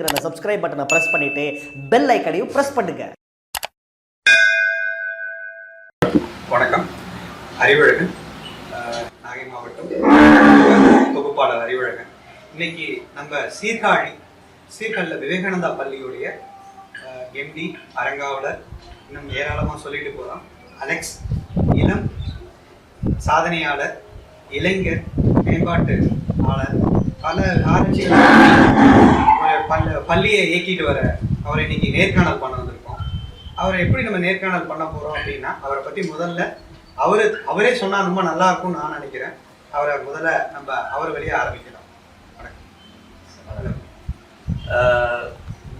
அந்த சப்ஸ்கிரைப் பட்டனை ப்ரெஸ் பண்ணிட்டு பெல் ஐக்கனையும் ப்ரெஸ் பண்ணுங்க. வணக்கம். அறிவழகன் நாகை மாவட்டம் தொகுப்பாளர் அறிவழகன். இன்னைக்கு நம்ம சீர்காழி சீர்காழியில் விவேகானந்தா பள்ளியுடைய எம்டி அரங்காவலர் இன்னும் ஏராளமாக சொல்லிட்டு போகிறோம் அலெக்ஸ் இளம் சாதனையாளர் இளைஞர் மேம்பாட்டு ஆளர். பல ஆராய்ச்சிகள் ஒரு பள்ளியை இயக்கிட்டு வர அவரை இன்னைக்கு நேர்காணல் பண்ண வந்திருக்கோம். அவரை எப்படி நம்ம நேர்காணல் பண்ண போறோம் அப்படின்னா அவரை பத்தி முதல்ல அவரு அவரே சொன்னா ரொம்ப நல்லா இருக்கும்னு நான் நினைக்கிறேன். அவரை முதல்ல நம்ம அவர் வழியா ஆரம்பிக்கலாம். வணக்கம்.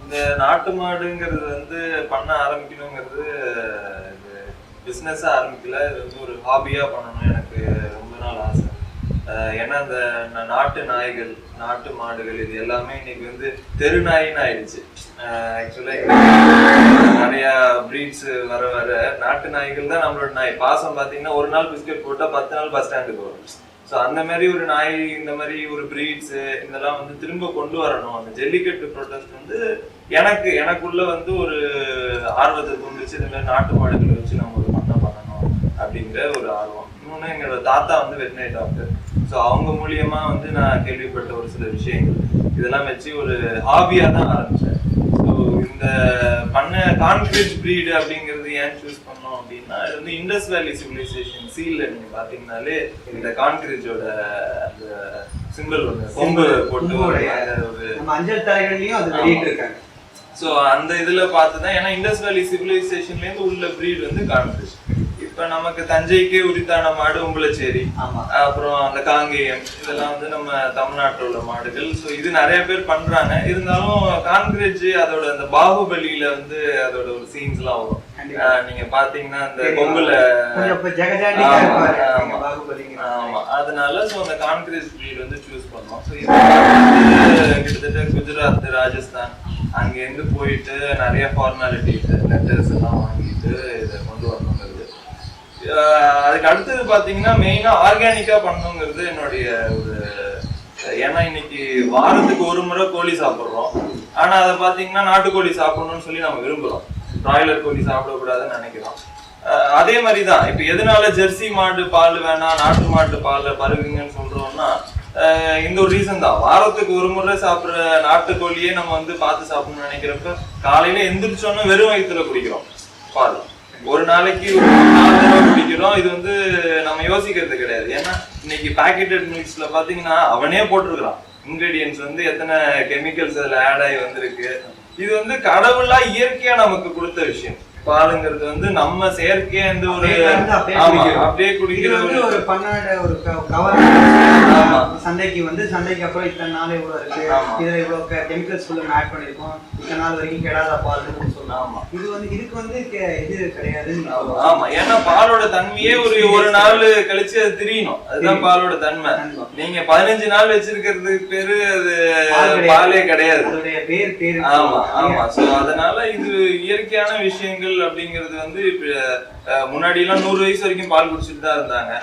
இந்த நாட்டு மாடுங்கிறது வந்து பண்ண ஆரம்பிக்கணுங்கிறது இது பிஸ்னஸாக ஆரம்பிக்கல. இது வந்து ஒரு ஹாபியாக பண்ணணும் எனக்கு ரொம்ப நாள் ஆசை ஆஹ் ஏன்னா அந்த நாட்டு நாய்கள் நாட்டு மாடுகள் இது எல்லாமே இன்னைக்கு வந்து தெரு நாயின்னு ஆயிடுச்சு ஆக்சுவலாக நிறைய பிரீட்ஸ் வர வர நாட்டு நாய்கள் தான் நம்மளோட நாய். பாசம் பார்த்தீங்கன்னா ஒரு நாள் பிஸ்கட் போட்டால் பத்து நாள் பஸ் ஸ்டாண்டுக்கு வரும் ஸோ அந்த மாதிரி ஒரு நாய் இந்த மாதிரி ஒரு பிரீட்ஸ் இதெல்லாம் வந்து திரும்ப கொண்டு வரணும். அந்த ஜல்லிக்கட்டு ப்ரொடெஸ்ட் வந்து எனக்கு எனக்குள்ள வந்து ஒரு ஆர்வத்தை தூண்டுச்சு. இந்த மாதிரி நாட்டு மாடுகள் வச்சு நம்ம ஒரு பண்ண பண்ணணும் அப்படிங்கிற ஒரு இன்னொன்று எங்களோட தாத்தா வந்து வெட்டினரி டாக்டர். ஸோ அவங்க மூலியமா வந்து நான் கேள்விப்பட்ட ஒரு சில விஷயங்கள். இதெல்லாம் வச்சு ஒரு ஹாபியா தான் ஆரம்பிச்சேன். ஸோ இந்த பண்ண கான்கிரீட் breed அப்படிங்கிறது ஏன் சூஸ் பண்ணோம் அப்படின்னா இது வந்து இண்டஸ் வேலி சிவிலைசேஷன் சீல்ல நீங்க பாத்தீங்கன்னாலே இந்த கான்கிரீட்டோட அந்த சிம்பிள் ஒன்று கொம்பு போட்டு ஒரு அஞ்சல் தலைகள்லயும் அது வெளியிட்டு இருக்காங்க. ஸோ அந்த இதுல பார்த்துதான் ஏன்னா இண்டஸ் வேலி சிவிலைசேஷன்ல இருந்து உள்ள breed வந்து கான்கிரீட் இப்ப நமக்கு தஞ்சைக்கே உரித்தான மாடு உம்பளச்சேரி ஆமா. அப்புறம் அந்த காங்கேயம் இதெல்லாம் வந்து நம்ம தமிழ்நாட்டில் உள்ள மாடுகள். ஸோ இது நிறைய பேர் பண்றாங்க. இருந்தாலும் கான்கிரேஜ் அதோட அந்த பாகுபலியில வந்து அதோட ஒரு சீன்ஸ் எல்லாம் வரும். நீங்க பாத்தீங்கன்னா அந்த. கொம்புல ஜெகஜாண்டியா ஆமா, அதனால ஸோ அந்த கான்கிரீட் breed வந்து சூஸ் பண்ணோம். வந்து கிட்டத்தட்ட குஜராத் ராஜஸ்தான். அங்க இருந்து போயிட்டு நிறைய ஃபார்மாலிட்டிஸ் லெட்டர்ஸ் எல்லாம் வாங்கிட்டு இதை கொண்டு ஆஹ் அதுக்கு அடுத்தது பாத்தீங்கன்னா மெயினா ஆர்கானிக்கா பண்ணணுங்கிறது என்னுடைய ஒரு ஏன்னா இன்னைக்கு வாரத்துக்கு ஒரு முறை கோழி சாப்பிட்றோம். ஆனா அதை பாத்தீங்கன்னா நாட்டுக்கோழி சாப்பிடணும்னு சொல்லி நம்ம விரும்புறோம். பிராய்லர் கோழி சாப்பிடக்கூடாதுன்னு நினைக்கிறோம். அதே அதே மாதிரிதான் இப்ப எதனால ஜெர்சி மாடு பால் வேணாம் நாட்டு மாட்டு பால் பருவீங்கன்னு சொல்றோம்னா இந்த ஒரு ரீசன் தான். வாரத்துக்கு ஒரு முறை சாப்பிட்ற நாட்டுக்கோழியே நம்ம வந்து பார்த்து சாப்பிடணும்னு நினைக்கிறப்ப காலையில எந்திரிச்சோன்னா வெறும் வயிற்றுல குடிக்கிறோம் பால். ஒரு நாளைக்கு நாலு தடவை குடிக்கிறோம் இது வந்து நம்ம யோசிக்கிறது கிடையாது. ஏன்னா இன்னைக்கு பேக்கெட்டட் மில்க்ஸ்ல பாத்தீங்கன்னா அவனே போட்டிருக்கிறான். இன்கிரீடியன்ஸ் வந்து எத்தனை கெமிக்கல்ஸ் அதுல ஆட் ஆகி வந்திருக்கு. இது வந்து கடவுளா இயற்கையா நமக்கு கொடுத்த விஷயம். பாலுங்கிறது வந்து நம்ம செயற்கையா இந்த ஒரு அப்படியே கலந்து அப்படியே ஆமா குடிக்கிறோம். அப்படியே இது குடிக்கிற வந்து ஒரு பன்னாடு ஒரு கவர். சந்தைக்கு வந்து சந்தைக்கு அப்புறம் இத்தனை நாள் இவ்வளவு இருக்கு. இதுல இவ்வளவு கெமிக்கல்ஸ் உள்ள ஆட் பண்ணிருக்கோம். இத்தனை நாள் வரைக்கும் கெடாத சொல்லலாம் ஆமா. இது வந்து இதுக்கு வந்து கெ- இது கிடையாது ஆமா. ஏன்னா பாலோட தன்மையே ஒரு ஒரு நாள் கழிச்சு அது தெரியணும். அதுதான். பாலோட தன்மை. நீங்க பதினஞ்சு நாள் வச்சிருக்கிறதுக்கு பேரு அது பால் கிடையாது. ஆமா ஆமா. சோ அதனால இது இயற்கையான விஷயங்கள் அப்படிங்கிறது வந்து இப்ப முன்னாடி எல்லாம் நூறு வயசு வரைக்கும் பால் குடிச்சிட்டு தான் இருந்தாங்க.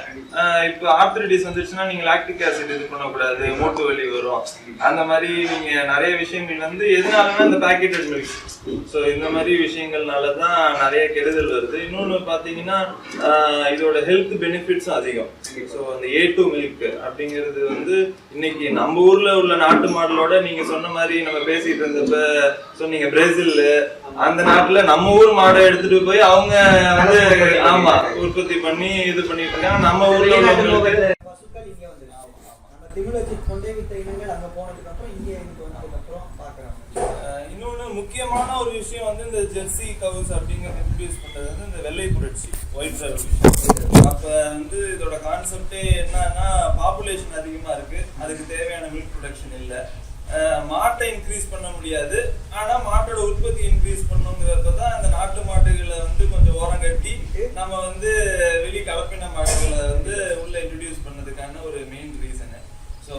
இப்ப ஆர்த்தரைட்டிஸ் வந்துச்சுன்னா நீங்க லாக்டிக் ஆசிட் இது பண்ணக்கூடாது மூட்டு வலி வரும். அந்த மாதிரி நீங்க நிறைய விஷயங்கள் வந்து எதனாலன்னா இந்த பேக்கெட்டட் மில்க் சோ இந்த மாதிரி விஷயங்கள்னால தான் நிறைய கெடுதல் வருது. இன்னொன்னு பாத்தீங்கன்னா அஹ், இதோட ஹெல்த் பெனிஃபிட்ஸும் அதிகம். ஸோ அந்த ஏ டு மில்க் அப்படிங்கிறது வந்து இன்னைக்கு நம்ம ஊர்ல உள்ள நாட்டு மாடலோட நீங்க சொன்ன மாதிரி நம்ம பேசிட்டு இருந்தப்ப சொன்னீங்க பிரேசில் அந்த நாட்டுல நம்ம ஊர் மாடை எடுத்துட்டு போய் அவங்க வந்து ஆமா உற்பத்தி பண்ணி இது பண்ணிட்டு இருக்காங்க. நம்ம ஊர்ல பசுக்கள் இங்க வந்து நம்ம திமிழச்சி கொண்டே வித்த இனங்கள் அங்க போனதுக்கு அப்புறம் இங்க இங்க வந்ததுக்கு அப்புறம் பாக்குறோம் அஹ் முக்கியமான ஒரு விஷயம் வந்து இந்த ஜெர்சி கவுஸ் அப்படிங்கிறத இன்ட்ரடியூஸ் பண்ணுறது வந்து இந்த வெள்ளை புரட்சி ஒயிட் ரெவல்யூஷன் அப்போ வந்து இதோட கான்செப்டே என்னன்னா பாப்புலேஷன் அதிகமாக இருக்குது அதுக்கு தேவையான மில்க் ப்ரொடக்ஷன் இல்லை. மாட்டை இன்க்ரீஸ் பண்ண முடியாது. ஆனால் மாட்டோட உற்பத்தி இன்க்ரீஸ் பண்ணுங்கிறப்ப தான் அந்த நாட்டு மாடுகளை வந்து கொஞ்சம் ஓரம் கட்டி நம்ம வந்து வெளி கலப்பின மாடுகளை வந்து உள்ளே இன்ட்ரடியூஸ் பண்ணதுக்கான ஒரு மெயின் ரீசனு ஸோ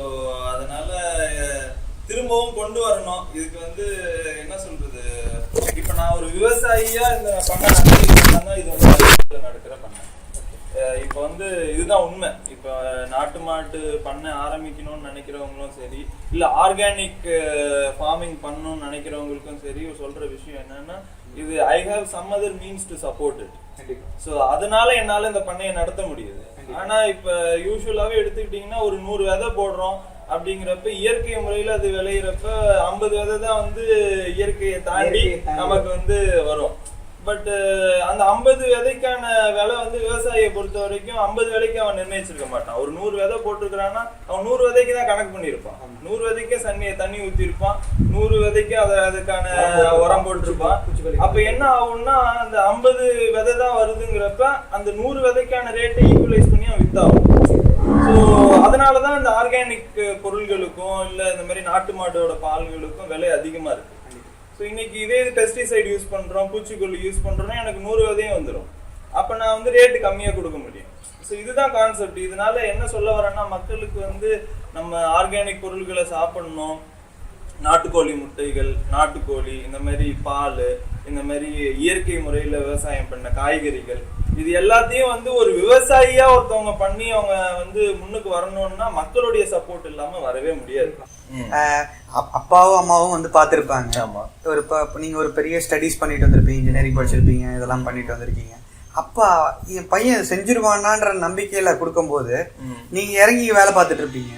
திரும்பவும் கொண்டு வரணும். இதுக்கு வந்து என்ன சொல்றது? இப்ப நான் ஒரு விவசாயியா இந்த பண்ண இது வந்து நடக்கிற பண்ண. அஹ் இப்ப வந்து இதுதான் உண்மை. இப்ப நாட்டு மாட்டு பண்ண ஆரம்பிக்கணும்னு நினைக்கிறவங்களும் சரி இல்ல ஆர்கானிக் ஃபார்மிங் பண்ணணும்னு நினைக்கிறவங்களுக்கும் சரி சொல்ற விஷயம் என்னன்னா இது I have some other means to support it so அதனால என்னால இந்த பண்ணையை நடத்த முடியுது. ஆனா இப்ப யூஸ்வலாவே எடுத்துக்கிட்டீங்கன்னா ஒரு நூறு விதை போடுறோம். அப்படிங்கிறப்ப இயற்கை முறையில அது விளையிறப்ப ஐம்பது விதை தான் வந்து இயற்கையை தாண்டி. நமக்கு வந்து வரும். பட் அந்த ஐம்பது விதைக்கான விலை வந்து விவசாயியை பொறுத்த வரைக்கும் ஐம்பது விலைக்கு அவன் நிர்ணயிச்சிருக்க மாட்டான். ஒரு நூறு விதை போட்டிருக்கிறான்னா அவன் நூறு விதைக்கு தான் கணக்கு பண்ணியிருப்பான். நூறு விதைக்கே தண்ணி தண்ணி ஊத்திருப்பான் நூறு விதைக்கு அதை அதுக்கான உரம் போட்டிருப்பான். அப்ப என்ன ஆகும்னா அந்த ஐம்பது விதை தான் வருதுங்கிறப்ப அந்த நூறு விதைக்கான ரேட்டை ஈக்குவலைஸ் பண்ணி அவன் வித்தாகும். அதனாலதான் இந்த ஆர்கானிக் பொருள்களுக்கும் இல்ல இந்த மாதிரி நாட்டு மாடோட பால்களுக்கும் விலை அதிகமா இருக்கு. ஸோ இன்னைக்கு இதே பெஸ்டிசைட் யூஸ் பண்றோம் பூச்சிக்கொல்லி யூஸ் பண்றோம்னா எனக்கு நூறு விதையும் வந்துடும் அப்ப நான் வந்து ரேட்டு கம்மியா கொடுக்க முடியும். ஸோ இதுதான் கான்செப்ட் இதனால என்ன சொல்ல வரேன்னா மக்களுக்கு வந்து நம்ம ஆர்கானிக் பொருள்களை சாப்பிடணும். நாட்டுக்கோழி முட்டைகள் நாட்டுக்கோழி இந்த மாதிரி பால் இந்த மாதிரி இயற்கை முறையில் விவசாயம் பண்ண காய்கறிகள் இது எல்லாத்தையும் வந்து ஒரு விவசாயியா ஒருத்தவங்க பண்ணி அவங்க வந்து முன்னுக்கு வரணும்னா மக்களுடைய சப்போர்ட் இல்லாம வரவே முடியாது. அப்பாவும் அம்மாவும் வந்து பார்த்திருப்பாங்க. ஆமா. ஒரு நீங்க ஒரு பெரிய ஸ்டடீஸ் பண்ணிட்டு வந்திருப்பீங்க இன்ஜினியரிங் படிச்சிருப்பீங்க இதெல்லாம் பண்ணிட்டு வந்திருக்கீங்க. அப்பா என் பையன் செஞ்சிருவானான்ற நம்பிக்கையில கொடுக்கும்போது. நீங்க இறங்கி வேலை பார்த்துட்டு இருப்பீங்க.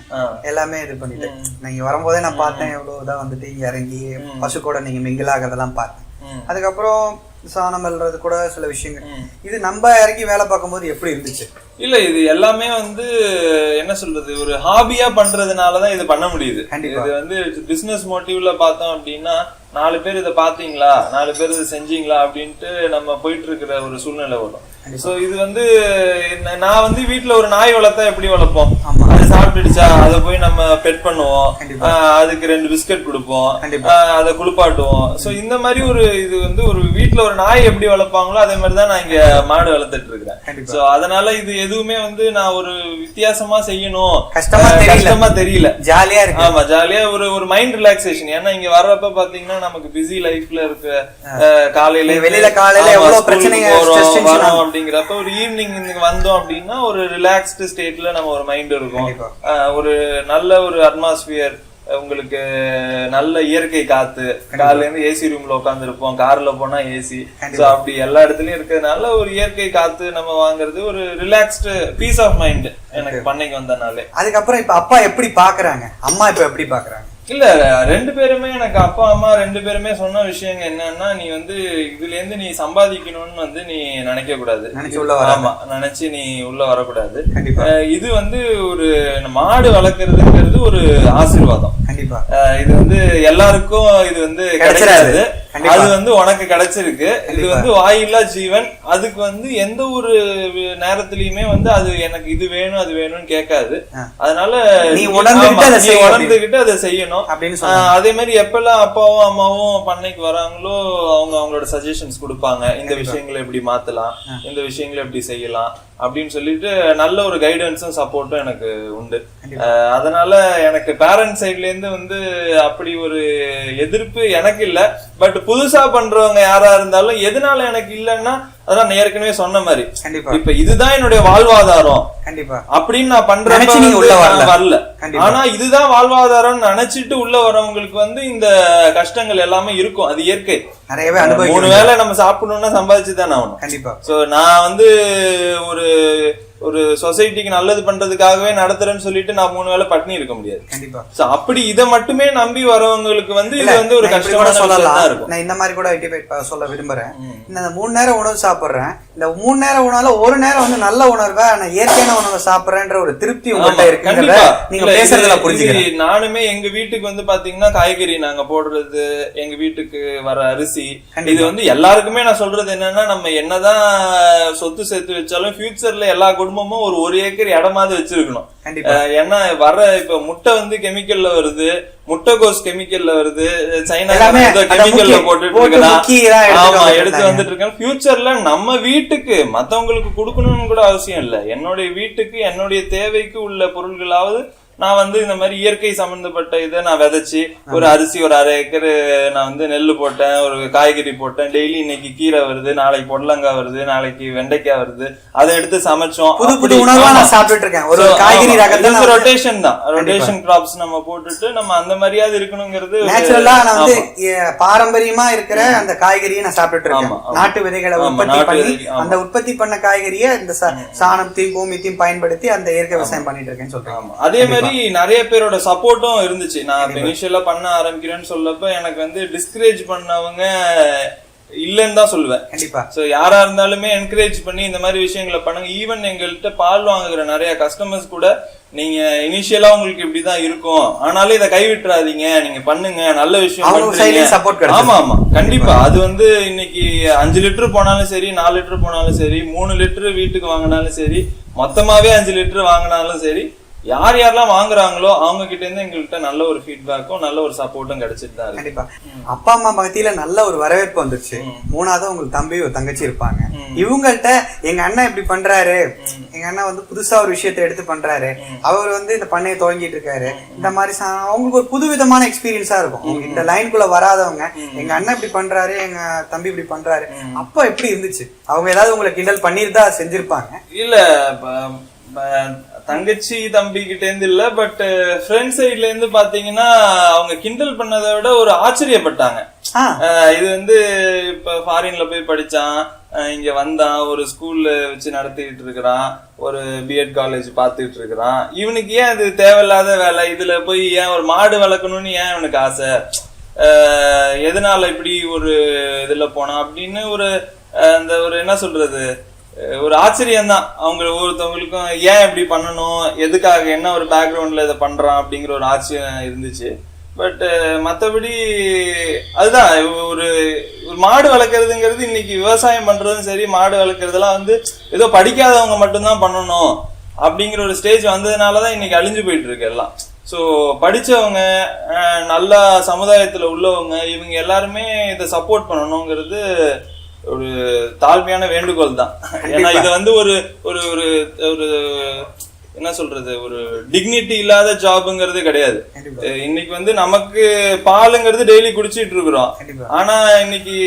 எல்லாமே இது பண்ணிட்டு. நீங்க வரும்போதே நான் பார்த்தேன் எவ்வளவு இதா வந்துட்டு இங்க இறங்கி பசு கூட நீங்க மிங்கிள் ஆகிறதெல்லாம் பார்த்தேன். அதுக்கப்புறம் சாணம் அல்றது கூட சில விஷயங்கள். இது நம்ம இறங்கி வேலை பார்க்கும்போது எப்படி இருந்துச்சு? இல்ல இது எல்லாமே வந்து என்ன சொல்றது ஒரு ஹாபியா பண்றதுனாலதான் இது பண்ண முடியுது. இது வந்து பிசினஸ் மோட்டிவ்ல பார்த்தோம் அப்படின்னா நாலு பேர் இதை பாத்தீங்களா நாலு பேர் இதை செஞ்சீங்களா? அப்படின்ட்டு நம்ம போயிட்டு இருக்கிற ஒரு சூழ்நிலை வரும். சோ இது வந்து நான் வந்து வீட்ல ஒரு நாய் வளர்த்தா எப்படி வளர்ப்போம்? சாப்பிட்டுடுச்சா? அதை போய் நம்ம பெட் பண்ணுவோம். அதுக்கு ரெண்டு பிஸ்கட் கொடுப்போம். அதை குளிப்பாட்டுவோம். சோ இந்த மாதிரி ஒரு இது வந்து ஒரு வீட்ல ஒரு நாய் எப்படி வளர்ப்பாங்களோ அதே மாதிரி தான் நான் இங்க மாடு வளர்த்துட்டு இருக்கிறேன். சோ அதனால இது எதுவுமே வந்து நான் ஒரு வித்தியாசமா செய்யணும். கஷ்டமா தெரியல. ஜாலியா இருக்கு. ஆமா ஜாலியா ஒரு ஒரு மைண்ட் ரிலாக்ஸேஷன் ஏன்னா இங்க வர்றப்ப பாத்தீங்கன்னா நமக்கு பிஸி லைஃப்ல இருக்க. காலையில வெளியில காலையில எவ்வளவு tension வரோம். அப்படிங்கிறப்ப ஒரு ஈவினிங் இங்க வந்தோம் அப்படின்னா ஒரு ரிலாக்ஸ்டு ஸ்டேட்ல நம்ம ஒரு மைண்ட் இருக்கும். ஒரு நல்ல ஒரு அட்மாஸ்பியர் உங்களுக்கு நல்ல இயற்கை காத்து காலையில இருந்து ஏசி ரூம்ல உட்கார்ந்து இருப்போம் கார்ல போனா ஏசி அப்படி எல்லா இடத்துலயும் இருக்கிறதுனால ஒரு இயற்கை காத்து நம்ம வாங்குறது ஒரு ரிலாக்ஸ்டு பீஸ் ஆஃப் மைண்ட் எனக்கு பண்ணைக்கு வந்தனாலே. அதுக்கப்புறம் இப்ப அப்பா எப்படி பாக்குறாங்க? அம்மா இப்ப எப்படி பாக்குறாங்க? இல்ல ரெண்டு பேருமே எனக்கு அப்பா அம்மா ரெண்டு பேருமே சொன்ன விஷயங்க என்னன்னா நீ வந்து இதுல இருந்து நீ சம்பாதிக்கணும்னு வந்து நீ நினைக்க கூடாது. நினைச்சு உள்ள வராத. ஆமா நினைச்சு நீ உள்ள வரக்கூடாது. இது வந்து ஒரு மாடு வளர்க்கறதுங்கிறது ஒரு ஆசீர்வாதம். கண்டிப்பா. இது வந்து எல்லாருக்கும் இது வந்து கண்டிப்பா. அது வந்து உனக்கு கிடைச்சிருக்கு. இது வந்து வாயில்லா ஜீவன். அதுக்கு வந்து எந்த ஒரு நேரத்திலயுமே வந்து அது எனக்கு இது வேணும் அது வேணும்னு கேட்காது. அதனால நீ உணர்ந்துகிட்டு அதை ஆமா, செய்யணும். அப்படின்னு அதே மாதிரி எப்பெல்லாம் அப்பாவும் அம்மாவும் பண்ணைக்கு வராங்களோ அவங்க அவங்களோட சஜஷன்ஸ் கொடுப்பாங்க. இந்த விஷயங்களை எப்படி மாத்தலாம் இந்த விஷயங்களை எப்படி செய்யலாம் அப்படின்னு சொல்லிட்டு நல்ல ஒரு கைடன்ஸும் சப்போர்ட்டும் எனக்கு உண்டு. அதனால எனக்கு பேரண்ட் சைட்ல இருந்து வந்து அப்படி ஒரு எதிர்ப்பு எனக்கு இல்ல. பட் புதுசா பண்றவங்க யாரா இருந்தாலும் எதனால எனக்கு இல்லைன்னா அதான் நான் ஏற்கனவே சொன்ன மாதிரி. கண்டிப்பா. இப்ப இதுதான் என்னுடைய வாழ்வாதாரம். கண்டிப்பா. அப்படின்னு நான் நினைச்சு நீங்க உள்ள வரல. ஆனா இதுதான் வாழ்வாதாரம் நினைச்சிட்டு உள்ள வரவங்களுக்கு வந்து இந்த கஷ்டங்கள் எல்லாமே இருக்கும். அது இயற்கை. நிறையவே மூணு அனுபவிக்கணும். வேளை நம்ம சாப்பிடணும்னா சம்பாதிச்சு தானே ஆகணும். கண்டிப்பா. சோ நான் வந்து ஒரு ஒரு சொசைட்டிக்கு நல்லது பண்றதுக்காகவே நடத்துறேன்னு சொல்லிட்டு நான் மூணு வேளை பட்டினி இருக்க முடியாது. கண்டிப்பா. சோ அப்படி இதை மட்டுமே நம்பி வரவங்களுக்கு வந்து இது வந்து ஒரு கஷ்டமான சொல்லலாம். இருக்கும். நான் இந்த மாதிரி கூட ஐடென்டிஃபை சொல்ல விரும்புறேன். இந்த மூணு நேரம் உணவு சாப்பிடுறேன். இந்த மூணு நேரம் உணவுல ஒரு நேரம் வந்து நல்ல உணர்வா நான் இயற்கையான உணவை சாப்பிடுறேன்ற ஒரு திருப்தி உங்கள்கிட்ட இருக்குங்கிறத கண்டிப்பா. நீங்க பேசுறதுல புரிஞ்சுக்கிறேன். நானுமே எங்க வீட்டுக்கு வந்து பாத்தீங்கன்னா காய்கறி நாங்க போடுறது எங்க வீட்டுக்கு வர அரிசி. இது வந்து எல்லாருக்குமே நான் சொல்றது என்னன்னா நம்ம என்னதான் சொத்து சேர்த்து வச்சாலும் ஃபியூச்சர்ல எல்லா குடும்பமும் ஒரு ஒரு ஏக்கர் இடமாவது வச்சிருக்கணும். ஏன்னா வர இப்ப முட்டை வந்து கெமிக்கல்ல வருது முட்டைகோஸ் கெமிக்கல்ல வருது சைனா கெமிக்கல்ல முக்கி- போட்டுட்டு ஆமா எடுத்து. வந்துட்டு இருக்கேன் ஃபியூச்சர்ல நம்ம வீட்டுக்கு மத்தவங்களுக்கு கொடுக்கணும்னு கூட அவசியம் இல்ல. என்னுடைய வீட்டுக்கு என்னுடைய தேவைக்கு உள்ள பொருள்களாவது நான் வந்து இந்த மாதிரி இயற்கை சம்பந்தப்பட்ட இதை நான் விதைச்சு ஒரு அரிசி ஒரு அரை ஏக்கர் நான் வந்து நெல் போட்டேன் ஒரு காய்கறி போட்டேன். டெய்லி இன்னைக்கு கீரை வருது நாளைக்கு பொடலங்காய் வருது நாளைக்கு வெண்டைக்காய் வருது. அதை எடுத்து சமைச்சோம். புது புது உணவா. நான் சாப்பிட்டுட்டு இருக்கேன். ஒரு காய்கறி ஆமா. ரகத்தை இது நான் ரொட்டேஷன் தான். ரொட்டேஷன் கிராப்ஸ் நம்ம போட்டுட்டு நம்ம அந்த மாதிரியாவது இருக்கணுங்கிறது நேச்சுரலா நான் வந்து பாரம்பரியமா இருக்கிற அந்த காய்கறியை நான் சாப்பிட்டுட்டு இருக்கேன். நாட்டு விதைகளை உற்பத்தி பண்ணி. அந்த உற்பத்தி பண்ண காய்கறியை இந்த சாணத்தையும் பூமியத்தையும் பயன்படுத்தி அந்த இயற்கை விவசாயம் பண்ணிட்டு இருக்கேன்னு சொல்றேன். அதே மாதிரி நிறைய பேரோட சப்போர்ட்டும் இருந்துச்சு. நான் இனிஷியலா பண்ண ஆரம்பிக்கிறேன்னு சொல்லப்ப எனக்கு வந்து டிஸ்கரேஜ் பண்ணவங்க இல்லைன்னு தான் சொல்லுவேன். கண்டிப்பா. சோ யாரா இருந்தாலுமே என்கரேஜ் பண்ணி இந்த மாதிரி விஷயங்களை பண்ணுங்க. ஈவன் எங்கள்கிட்ட பால் வாங்குற நிறைய கஸ்டமர்ஸ் கூட நீங்க இனிஷியலா உங்களுக்கு இப்படிதான் இருக்கும். ஆனாலும் இதை கைவிட்டுறாதீங்க. நீங்க பண்ணுங்க. நல்ல விஷயம். ஆமா ஆமா. கண்டிப்பா. அது வந்து இன்னைக்கு அஞ்சு லிட்டர் போனாலும் சரி நாலு லிட்டர் போனாலும் சரி மூணு லிட்டர் வீட்டுக்கு வாங்கினாலும் சரி மொத்தமாவே அஞ்சு லிட்டர் வாங்கினாலும் சரி யார் யாரெல்லாம் வாங்குறாங்களோ அவங்க கிட்ட இருந்து எங்கள்கிட்ட நல்ல ஒரு ஃபீட்பேக்கும் நல்ல ஒரு சப்போர்ட்டும் கிடைச்சிட்டு தான் கண்டிப்பா. அப்பா அம்மா மத்தியில நல்ல ஒரு வரவேற்பு வந்துருச்சு. மூணாவது உங்களுக்கு தம்பி ஒரு தங்கச்சி இருப்பாங்க. இவங்கள்ட்ட எங்க அண்ணன் இப்படி பண்றாரு. எங்க அண்ணன் வந்து புதுசா ஒரு விஷயத்தை எடுத்து பண்றாரு. அவர் வந்து இந்த பண்ணையை தொடங்கிட்டு இருக்காரு. இந்த மாதிரி அவங்களுக்கு ஒரு புது விதமான எக்ஸ்பீரியன்ஸா இருக்கும். இந்த லைனுக்குள்ள வராதவங்க. எங்க அண்ணன் இப்படி பண்றாரு எங்க தம்பி இப்படி பண்றாரு. அப்ப எப்படி இருந்துச்சு? அவங்க ஏதாவது உங்களை கிண்டல் பண்ணிட்டு தான் செஞ்சிருப்பாங்க? இல்ல தங்கச்சி தம்பி கிட்ட இருந்து இல்ல பட் ஃப்ரெண்ட் சைட்ல இருந்து பாத்தீங்கன்னா அவங்க கிண்டல் பண்ணதை விட ஒரு ஆச்சரியப்பட்டாங்க. இது வந்து இப்ப ஃபாரின்ல போய் படிச்சான் இங்க வந்தான் ஒரு ஸ்கூல்ல வச்சு நடத்திட்டு இருக்கிறான் ஒரு பிஎட் காலேஜ் பார்த்துட்டு இருக்கிறான் இவனுக்கு ஏன் இது தேவையில்லாத வேலை? இதுல போய் ஏன் ஒரு மாடு வளர்க்கணும்னு ஏன் இவனுக்கு ஆசை? எதனால இப்படி ஒரு இதுல போனான்? அப்படின்னு ஒரு அந்த ஒரு என்ன சொல்றது? ஒரு ஆச்சரியம் தான் அவங்க ஒவ்வொருத்தவங்களுக்கும் ஏன் இப்படி பண்ணணும்? எதுக்காக? என்ன ஒரு பேக்ரவுண்டில் இதை பண்ணுறான் அப்படிங்கிற ஒரு ஆச்சரியம் இருந்துச்சு. பட் மற்றபடி அதுதான். ஒரு ஒரு மாடு வளர்க்குறதுங்கிறது இன்னைக்கு விவசாயம் பண்ணுறதும் சரி மாடு வளர்க்குறதுலாம் வந்து ஏதோ படிக்காதவங்க மட்டும்தான் பண்ணணும் அப்படிங்கிற ஒரு ஸ்டேஜ் வந்ததுனால தான் இன்னைக்கு அழிஞ்சு போயிட்டு இருக்கு எல்லாம். ஸோ படித்தவங்க நல்லா சமுதாயத்தில் உள்ளவங்க இவங்க எல்லாருமே இதை சப்போர்ட் பண்ணணுங்கிறது ஒரு தாழ்மையான வேண்டுகோள் தான். ஏன்னா இது வந்து ஒரு ஒரு ஒரு ஒரு என்ன சொல்றது ஒரு டிக்னிட்டி இல்லாத ஜாப்ங்கிறது கிடையாது. இன்னைக்கு வந்து நமக்கு பாலுங்கிறது டெய்லி குடிச்சிட்டு இருக்கிறோம். ஆனா இன்னைக்கு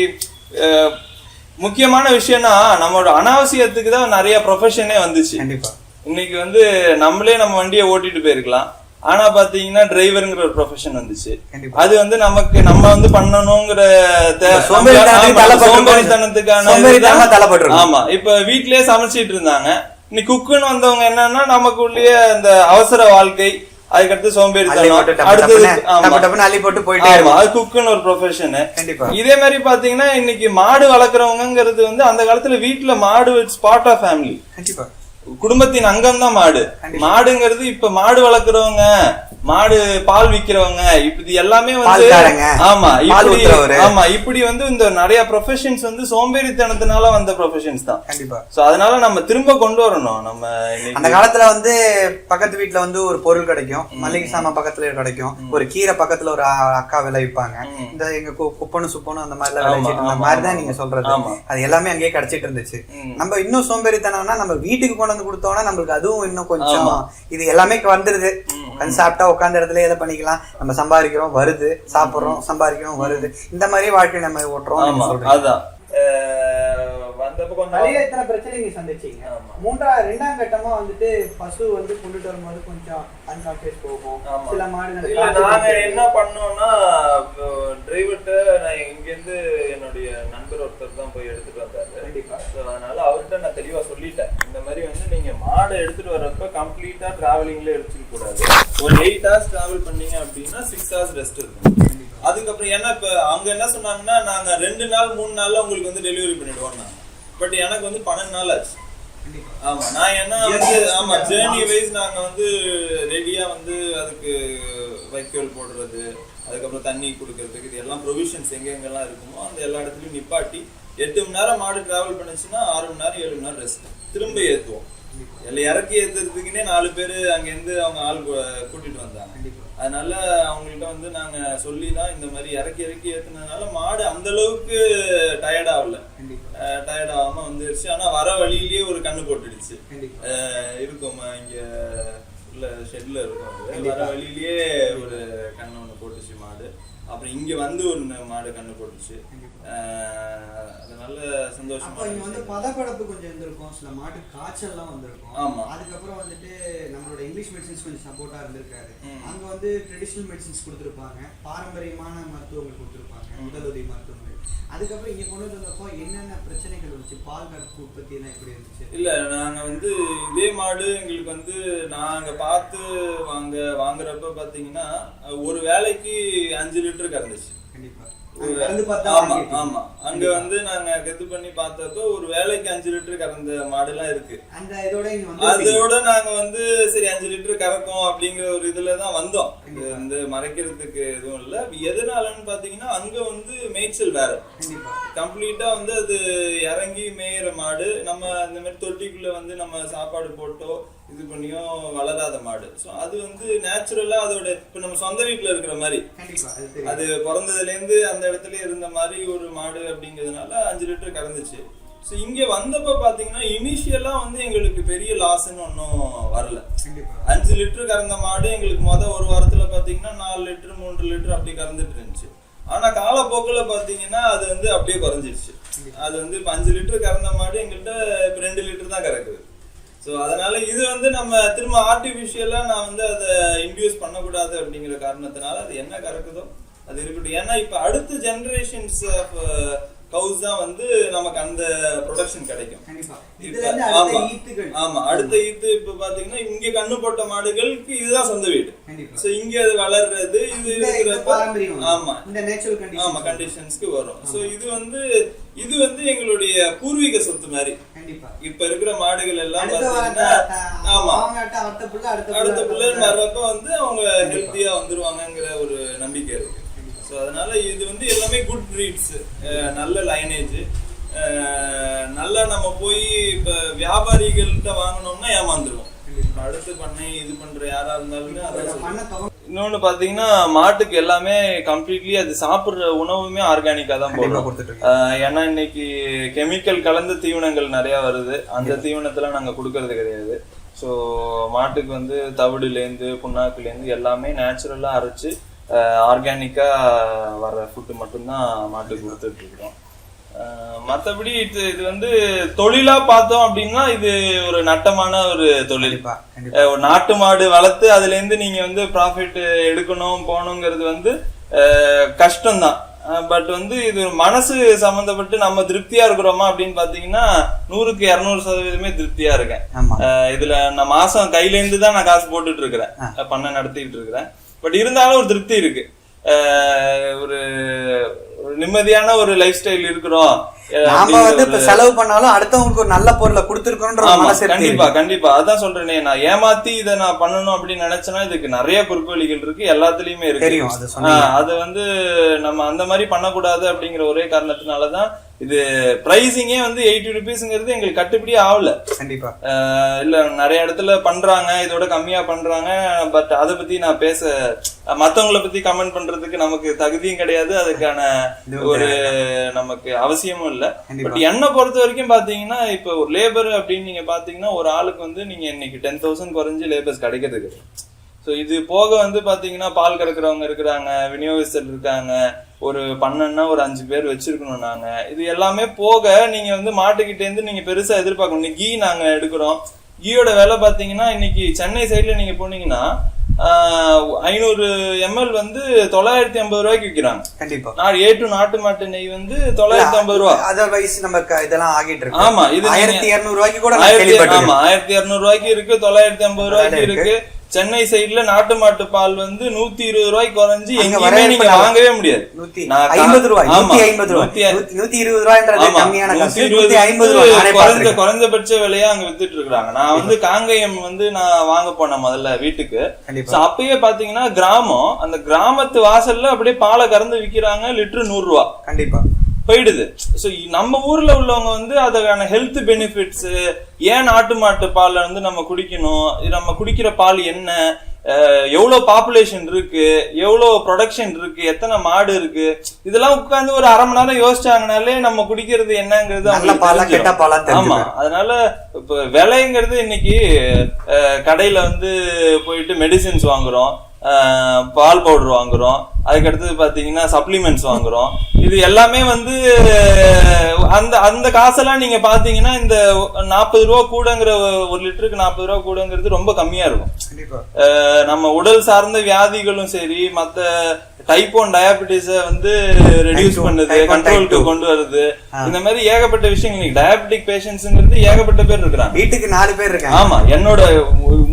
முக்கியமான விஷயம்னா நம்மளோட அனாவசியத்துக்கு தான் நிறைய ப்ரொஃபஷனே வந்துச்சு. கண்டிப்பா. இன்னைக்கு வந்து நம்மளே நம்ம வண்டியை ஓட்டிட்டு போயிருக்கலாம். ஆனா பாத்தீங்கன்னா டிரைவருங்கிற ஒரு ப்ரொஃபஷன் வந்துச்சு. அது வந்து நமக்கு நம்ம வந்து பண்ணணுங்கிற ஆமா. சோம்பேறித்தனத்துக்கான இப்ப வீட்லயே சமைச்சிட்டு இருந்தாங்க. இன்னைக்கு குக்குன்னு வந்தவங்க என்னன்னா நமக்குள்ளேயே அந்த அவசர வாழ்க்கை அதுக்கடுத்து சோம்பேறித்தனம் அடுத்தது அள்ளி போட்டு போயிட்டே அது குக்குன்னு ஒரு ப்ரொஃபஷன் இதே மாதிரி பாத்தீங்கன்னா இன்னைக்கு மாடு வளர்க்குறவங்கிறது வந்து அந்த காலத்துல வீட்டுல மாடு இட்ஸ் பார்ட் ஆஃப் ஃபேமிலி கண்டிப்பா. குடும்பத்தின் அங்கம் தான் மாடு. மாடுங்கிறது இப்ப மாடு வளர்க்குறவங்க மாடு பால் விக்கிறவங்க இப்படி எல்லாமே வந்து ஆமா இப்படி. ஆமா இப்படி வந்து இந்த நிறைய ப்ரொஃபஷன்ஸ் வந்து சோம்பேறித்தனத்தினால வந்த ப்ரொஃபஷன்ஸ் தான். கண்டிப்பா. சோ அதனால நம்ம திரும்ப கொண்டு வரணும். நம்ம அந்த காலத்துல வந்து பக்கத்து வீட்ல வந்து ஒரு பொருள் கிடைக்கும். மளிகை சாமான் பக்கத்துல கிடைக்கும். ஒரு கீரை பக்கத்துல ஒரு அக்கா விளைவிப்பாங்க இந்த எங்க குப்பனும் சுப்பனும் அந்த மாதிரி விளைவிச்சிட்டு மாதிரி தான் ஆமா. நீங்க சொல்றது. அது எல்லாமே அங்கேயே கிடைச்சிட்டு இருந்துச்சு. நம்ம இன்னும் சோம்பேறித்தனம்னா நம்ம வீட்டுக்கு கொண்டு வந்து கொடுத்தோம்னா நம்மளுக்கு அதுவும் இன்னும் கொஞ்சம். இது எல்லாமே வந்துருது. உட்காந்து சாப்பிட்டா உட்காந்த இடத்துல எதை பண்ணிக்கலாம்? நம்ம சம்பாதிக்கிறோம் வருது. சாப்பிடுறோம் சம்பாதிக்கிறோம் வருது. இந்த மாதிரி வாழ்க்கை நம்ம ஓட்டுறோம் ஆமா பிரச்சனை நீங்க சந்திச்சீங்க. மூன்றா ரெண்டாம் கட்டமா வந்துட்டு பசு வந்து கொண்டுட்டு வரும்போது கொஞ்சம் அன்கான்சியஸ் போகும். ஆமா. சில மாடுகள் இல்ல நாங்க என்ன பண்ணோம்னா டிரைவர்கிட்ட நான் இங்க இருந்து என்னுடைய நண்பர் ஒருத்தர் தான் போய் எடுத்துட்டு வந்தாரு. கண்டிப்பா. So, அதனால அவர்கிட்ட நான் தெளிவா சொல்லிட்டேன். இந்த மாதிரி வந்து நீங்க மாடை எடுத்துட்டு வர்றப்ப கம்ப்ளீட்டா டிராவலிங்ல எடுத்துக்க கூடாது. ஒரு எயிட் ஹவர்ஸ் டிராவல் பண்ணீங்க அப்படின்னா சிக்ஸ் ஹவர்ஸ் ரெஸ்ட் இருக்கும். அதுக்கப்புறம் ஏன்னா இப்ப அவங்க என்ன சொன்னாங்கன்னா நாங்க ரெண்டு நாள் மூணு நாள்ல உங்களுக்கு வந்து டெலிவரி பண்ணிடுவோம் பட் எனக்கு வந்து பன்னெண்டு நாள் ஆச்சு. ஆமா நான் என்ன வந்து ஆமா ஜேர்னி வைஸ் நாங்க வந்து ரெடியா வந்து அதுக்கு வைக்கோல் போடுறது அதுக்கப்புறம் தண்ணி கொடுக்கறதுக்கு இது எல்லாம் ப்ரொவிஷன்ஸ் எங்க எங்கெல்லாம் இருக்குமோ அந்த எல்லா இடத்துலயும் நிப்பாட்டி எட்டு மணி நேரம் மாடு டிராவல் பண்ணுச்சுன்னா ஆறு மணி நேரம் ஏழு மணி நேரம் ரெஸ்ட் திரும்ப ஏத்துவோம். எல்லாம் இறக்கி ஏத்துறதுக்குன்னே நாலு பேர் அங்க இருந்து அவங்க ஆள் கூட்டிட்டு வந்தாங்க. அதனால அவங்கள்ட்ட வந்து நாங்க சொல்லி தான் இந்த மாதிரி இறக்கி இறக்கி ஏத்துனதுனால மாடு அந்த அளவுக்கு டயர்ட் ஆகல. டயர்ட் ஆகாம வந்துருச்சு. ஆனா வர வழியிலேயே ஒரு கண்ணு போட்டுடுச்சு. இருக்குமா. இங்க உள்ள ஷெட்ல இருக்கும் அது. வர வழியிலேயே ஒரு கண்ணு ஒன்று போட்டுச்சு மாடு. அப்புறம் இங்க வந்து ஒரு மாடு கண்ணு போட்டுச்சு. நல்ல சந்தோஷமா இங்க வந்து. பதப்படப்பு கொஞ்சம் இருந்திருக்கும். சில மாட்டு காய்ச்சல்லாம் வந்திருக்கும். ஆமா. அதுக்கப்புறம் வந்துட்டு நம்மளோட இங்கிலீஷ் மெடிசின்ஸ் கொஞ்சம் சப்போர்ட்டா இருந்திருக்காரு. அங்க வந்து ட்ரெடிஷனல் மெடிசின்ஸ் கொடுத்துருப்பாங்க. பாரம்பரியமான மருத்துவங்கள் கொடுத்துருப்பாங்க. முதலுதவி மருத்துவங்கள். அதுக்கப்புறம் இங்க கொண்டு வந்தப்போ என்னென்ன பிரச்சனைகள் வந்துச்சு? பால் கறப்பு உற்பத்தி எல்லாம் எப்படி இருந்துச்சு? இல்ல நாங்க வந்து இதே மாடு எங்களுக்கு வந்து நாங்க பார்த்து வாங்க வாங்குறப்ப பாத்தீங்கன்னா ஒரு வேலைக்கு அஞ்சு லிட்டர் கறந்துச்சு. கண்டிப்பா. அங்க ஆமா வந்து நாங்க இது பண்ணி பார்த்தப்ப ஒரு வேலைக்கு அஞ்சு லிட்டர் கறந்த மாடுலாம் இருக்கு. அந்த அதோட நாங்க வந்து சரி அஞ்சு லிட்டர் கறக்கும் அப்படிங்கிற ஒரு இதுல தான் வந்தோம். இது வந்து மறைக்கிறதுக்கு எதுவும் இல்ல. எதனாலன்னு பாத்தீங்கன்னா அங்க வந்து மேய்ச்சல் வேற. கம்ப்ளீட்டா வந்து அது இறங்கி மேயிற மாடு. நம்ம இந்த மாதிரி தொட்டிக்குள்ள வந்து நம்ம சாப்பாடு போட்டோ இது பண்ணியோ வளராத மாடு. ஸோ அது வந்து நேச்சுரலா அதோட இப்ப நம்ம சொந்த வீட்டுல இருக்கிற மாதிரி. அது தெரியும். அது பிறந்ததுல இருந்து அந்த இடத்துல இருந்த மாதிரி ஒரு மாடு அப்படிங்கிறதுனால அஞ்சு லிட்டர் கறந்துச்சு. ஸோ இங்க வந்தப்ப பாத்தீங்கன்னா இனிஷியலா வந்து எங்களுக்கு பெரிய லாஸ்ன்னு ஒன்றும் வரல. அஞ்சு லிட்டர் கறந்த மாடு எங்களுக்கு மொத ஒரு வாரத்துல பாத்தீங்கன்னா நாலு லிட்டர் மூன்று லிட்டர் அப்படி கறந்துட்டு இருந்துச்சு. ஆனா காலப்போக்குல பாத்தீங்கன்னா அது வந்து அப்படியே குறைஞ்சிருச்சு. அது வந்து இப்ப அஞ்சு லிட்டர் கறந்த மாடு எங்கள்கிட்ட இப்ப ரெண்டு லிட்டர் தான் கறக்குது. ஸோ அதனால இது வந்து நம்ம திரும்ப ஆர்டிஃபிஷியலா நான் வந்து அதை இன்டியூஸ் பண்ணக்கூடாது அப்படிங்கிற காரணத்தினால அது என்ன கறக்குதோ அது இருக்கட்டும். ஏன்னா இப்போ அடுத்த ஜென்ரேஷன்ஸ் ஆஃப் கவுஸ் தான் வந்து நமக்கு அந்த ப்ரொடக்ஷன் கிடைக்கும். ஆமா. அடுத்த ஈத்து இப்ப பாத்தீங்கன்னா இங்க கண்ணு போட்ட மாடுகளுக்கு இதுதான் சொந்த வீடு. சோ இங்க அது வளர்றது இது ஆமா. இந்த நேச்சுரல் கண்டிஷன் ஆமா கண்டிஷன்ஸ்க்கு வரும். சோ இது வந்து இது வந்து எங்களுடைய பூர்வீக சொத்து மாதிரி. இப்ப இருக்கிற மாடுகள் எல்லாம் பாத்தீங்கன்னா ஆமா. அடுத்த புள்ள. வர்றப்ப வந்து அவங்க ஹெல்த்தியா வந்துருவாங்கங்கிற ஒரு நம்பிக்கை இருக்கு. ஸோ அதனால இது வந்து எல்லாமே குட் ப்ரீட்ஸ் நல்ல லைனேஜ் நல்லா நம்ம போய் இப்ப வியாபாரிகள்கிட்ட வாங்கினோம்னா ஏமாந்துருவோம். அடுத்து பண்ணை இது பண்ற யாரா இருந்தாலுமே துவங்க- இன்னொன்னு பாத்தீங்கன்னா மாட்டுக்கு எல்லாமே கம்ப்ளீட்லி அது சாப்பிடுற உணவுமே ஆர்கானிக்கா தான் போடுறோம் ஏன்னா இன்னைக்கு கெமிக்கல் கலந்த தீவனங்கள் நிறைய வருது. அந்த தீவனத்தெல்லாம் நாங்க கொடுக்கறது கிடையாது. ஸோ மாட்டுக்கு வந்து தவிடுலேருந்து புண்ணாக்குலேருந்து எல்லாமே நேச்சுரலா அரைச்சு ஆர்கானிக்கா வர ஃபுட்டு மட்டும்தான் மாட்டுக்கு கொடுத்துட்டு இருக்கிறோம் மற்றபடி இது இது வந்து தொழிலா பார்த்தோம் அப்படின்னா இது ஒரு நட்டமான ஒரு தொழில். ஒரு நாட்டு மாடு வளர்த்து அதுல இருந்து நீங்க வந்து ப்ராஃபிட் எடுக்கணும் போகணுங்கிறது வந்து கஷ்டம்தான். பட் வந்து இது மனசு சம்பந்தப்பட்டு நம்ம திருப்தியா இருக்கிறோமா அப்படின்னு பாத்தீங்கன்னா நூறுக்கு இருநூறு சதவீதமே திருப்தியா இருக்கேன். இதுல நான் மாசம் கையில இருந்து தான் நான் காசு போட்டுட்டு இருக்கிறேன் பண்ண நடத்திட்டு இருக்கிறேன் பட் இருந்தாலும் ஒரு திருப்தி இருக்கு. ஒரு நிம்மதியான ஒரு லைஃப் ஸ்டைல் இருக்கிறோம். நாம வந்து இப்ப செலவு பண்ணாலும் அடுத்தவங்களுக்கு ஒரு நல்ல பொருளை கொடுத்துருக்கோன்ற மனசு கண்டிப்பா கண்டிப்பா. அதான் சொல்றேனே நான் ஏமாத்தி இதை நான் பண்ணணும் அப்படின்னு நினைச்சேன்னா இதுக்கு நிறைய குறுக்கு வழிகள் இருக்கு எல்லாத்துலயுமே இருக்கு. அது வந்து நம்ம அந்த மாதிரி பண்ணக்கூடாது அப்படிங்கிற ஒரே காரணத்தினாலதான் இது பிரைசிங்கே வந்து எயிட்டி ருபீஸ்ங்கிறது எங்களுக்கு கட்டுப்படி ஆகல. கண்டிப்பா. இல்ல நிறைய இடத்துல பண்றாங்க இதோட கம்மியா பண்றாங்க பட் அதை பத்தி நான் பேச மத்தவங்கள பத்தி கமெண்ட் பண்றதுக்கு நமக்கு தகுதியும் கிடையாது. அதுக்கான ஒரு நமக்கு அவசியமும் இல்ல. பட் என்னை பொறுத்த வரைக்கும் பாத்தீங்கன்னா இப்ப ஒரு லேபர் அப்படின்னு நீங்க பாத்தீங்கன்னா ஒரு ஆளுக்கு வந்து நீங்க இன்னைக்கு டென் தௌசண்ட் குறைஞ்சு லேபர்ஸ் கிடைக்கிறது ஸோ இது போக வந்து பாத்தீங்கன்னா பால் கறக்குறவங்க இருக்கிறாங்க விநியோகஸ்தர் இருக்காங்க ஒரு பன்னெண்டுனா ஒரு அஞ்சு பேர் வச்சிருக்கணும் நாங்க. இது எல்லாமே போக நீங்க வந்து மாட்டுக்கிட்ட இருந்து நீங்க பெருசா எதிர்பார்க்கணும். கீ நாங்க எடுக்கிறோம். கீயோட விலை பாத்தீங்கன்னா இன்னைக்கு சென்னை சைடுல நீங்க போனீங்கன்னா ஐநூறு எம்எல் வந்து தொள்ளாயிரத்தி ஐம்பது ரூபாய்க்கு விற்கிறாங்க கண்டிப்பா. நான் ஏ டு நாட்டு மாட்டு நெய் வந்து தொள்ளாயிரத்தி ஐம்பது ரூபா. அதர்வைஸ் நம்ம இதெல்லாம் ஆகிட்டு இருக்கு. ஆமா இது ஆயிரத்தி இருநூறு ரூபாய்க்கு கூட ஆயிரத்தி ஆமா ஆயிரத்தி இருநூறு ரூபாய்க்கு இருக்கு தொள்ளாயிரத்தி ஐம்பது ரூபாய்க்கு இருக்கு. சென்னை சைடுல நாட்டு மாட்டு பால் வந்து நூத்தி இருபது ரூபாய்க்கு குறைஞ்சு எங்கேயுமே நீங்க வாங்கவே முடியாது. ஐம்பது ரூபாய் நூத்தி ஐம்பது ரூபாய். இருபது ரூபாய்ன்றது கம்மியான நூத்தி ஐம்பது ரூபாய். பார்த்திருக்கேன். குறைந்தபட்ச விலையா அங்க வித்துட்டு இருக்காங்க. நான் வந்து காங்கேயம் வந்து நான் வாங்க போனேன் முதல்ல வீட்டுக்கு. அப்பயே பாத்தீங்கன்னா கிராமம் அந்த கிராமத்து வாசல்ல அப்படியே பாலை கறந்து விக்கிறாங்க லிட்டர் நூறு ரூபா. கண்டிப்பா. போயிடுது. ஸோ நம்ம ஊர்ல உள்ளவங்க வந்து அதுக்கான ஹெல்த் பெனிஃபிட்ஸ் ஏன் நாட்டு மாட்டு பாலை வந்து நம்ம குடிக்கணும்? நம்ம குடிக்கிற பால் என்ன? அஹ், எவ்வளவு பாப்புலேஷன் இருக்கு? எவ்வளவு ப்ரொடக்ஷன் இருக்கு? எத்தனை மாடு இருக்கு? இதெல்லாம் உட்கார்ந்து ஒரு அரை மணி நேரம் யோசிச்சாங்கனாலே நம்ம குடிக்கிறது என்னங்கிறது ஆமா. அதனால இப்ப விலைங்கிறது இன்னைக்கு கடையில வந்து போயிட்டு மெடிசின்ஸ் வாங்குறோம். பால் பவுடர் வாங்குறோம். அதுக்கடுத்தது பாத்தீங்கன்னா சப்ளிமெண்ட்ஸ் வாங்குறோம். இது எல்லாமே வந்து அந்த அந்த காசெல்லாம் நீங்க பாத்தீங்கன்னா இந்த நாற்பது ரூபா கூடங்கிற ஒரு லிட்டருக்கு நாற்பது ரூபா கூடங்கிறது ரொம்ப கம்மியா இருக்கும். நம்ம உடல் சார்ந்த வியாதிகளும் சரி மத்த டைப் ஒன் டயபிட்டிஸ வந்து ரெடியூஸ் பண்ணுது கண்ட்ரோலுக்கு. கொண்டு வருது. இந்த மாதிரி ஏகப்பட்ட விஷயங்கள் டயபெட்டிக் பேஷண்ட்ஸ்ங்கிறது ஏகப்பட்ட பேர் இருக்கிறாங்க வீட்டுக்கு நாலு பேர் இருக்காங்க ஆமா என்னோட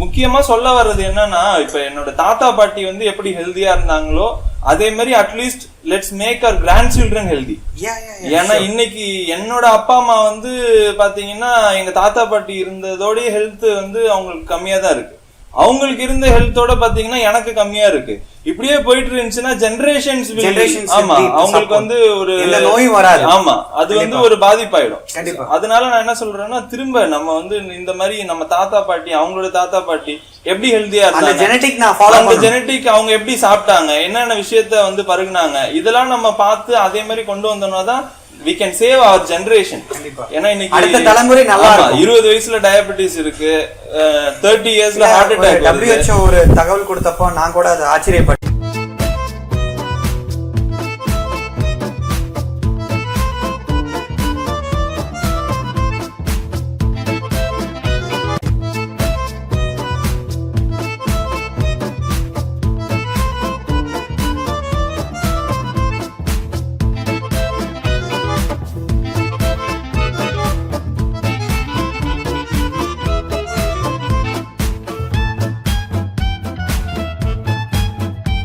முக்கியமா சொல்ல வர்றது என்னன்னா இப்ப என்னோட தாத்தா பாட்டி வந்து எப்படி ஹெல்தியா இருந்தாங்களோ அதே மாதிரி at least let's make our grandchildren healthy ஏன்னா. இன்னைக்கு என்னோட அப்பா அம்மா வந்து பாத்தீங்கன்னா எங்க தாத்தா பாட்டி இருந்ததோடய ஹெல்த் வந்து அவங்களுக்கு கம்மியா தான் இருக்கு அவங்களுக்கு இருந்த ஹெல்த்தோட பாத்தீங்கன்னா எனக்கு கம்மியா இருக்கு இப்படியே போயிட்டு இருந்துச்சுன்னா ஜெனரேஷன்ஸ் ஆமா அவங்களுக்கு. வந்து ஒரு நோயும் வராது. ஆமா அது வந்து. ஒரு பாதிப்பாயிடும். அதனால நான் என்ன சொல்றேன்னா திரும்ப நம்ம வந்து இந்த மாதிரி நம்ம தாத்தா பாட்டி அவங்களோட தாத்தா பாட்டி எப்படி ஹெல்தியா இருந்தாங்க ஜெனடிக் அந்த ஜெனட்டிக் அவங்க எப்படி சாப்பிட்டாங்க என்னென்ன விஷயத்த வந்து பருகுனாங்க இதெல்லாம் நம்ம பார்த்து அதே மாதிரி கொண்டு வந்தோம்னா தான் we can save our generation. ஏன்னா இன்னைக்கு அடுத்த தலைமுறை நல்லா இருக்கும். இருபது வயசுல டயபெட்டிஸ் இருக்கு தேர்ட்டி இயர்ஸ்ல ஹார்ட் அட்டாக் WHO ஒரு தகவல் கொடுத்தப்போ நான் கூட அதை ஆச்சரியப்பட்டேன்